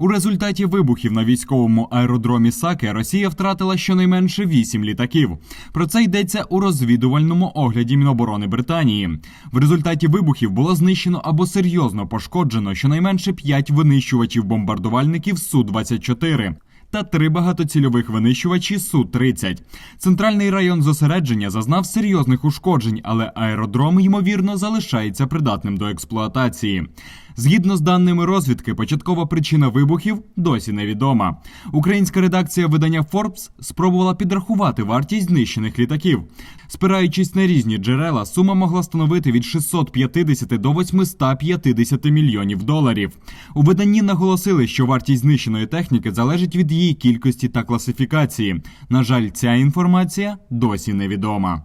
У результаті вибухів на військовому аеродромі Саке Росія втратила щонайменше вісім літаків. Про це йдеться у розвідувальному огляді Міноборони Британії. В результаті вибухів було знищено або серйозно пошкоджено щонайменше п'ять винищувачів бомбардувальників су 24 та три багатоцільових винищувачі Су-30. Центральний район зосередження зазнав серйозних ушкоджень, але аеродром, ймовірно, залишається придатним до експлуатації. Згідно з даними розвідки, початкова причина вибухів досі невідома. Українська редакція видання Forbes спробувала підрахувати вартість знищених літаків. Спираючись на різні джерела, сума могла становити від 650 до 850 мільйонів доларів. У виданні наголосили, що вартість знищеної техніки залежить від її кількості та класифікації. На жаль, ця інформація досі невідома.